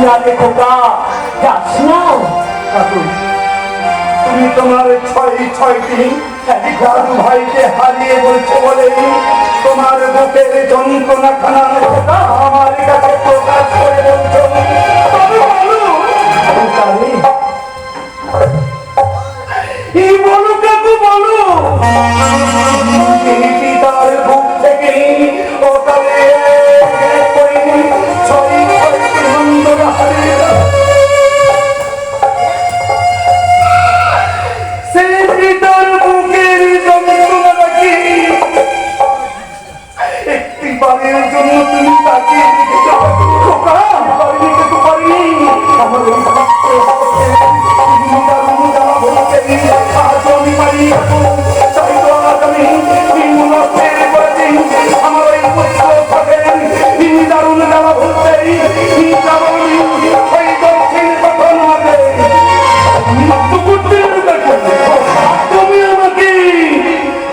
পিয়ারে খোকা যাস না? তুমি তোমার ছয় ছয়টি দাদু ভাইকে হারিয়ে বলছো বলে তোমার বুকের যন্ত্রণা খানা আমার কাছে প্রকাশ করে বলছো।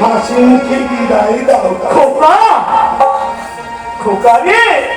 হাসি মুখে বিদায় দাও খোকা খোকা রে।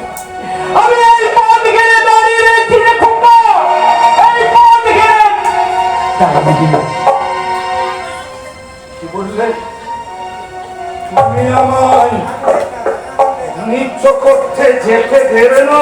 টাকা কি বললে? তুমি আমায় নিচ্ছ করতে যেতে দেবে না।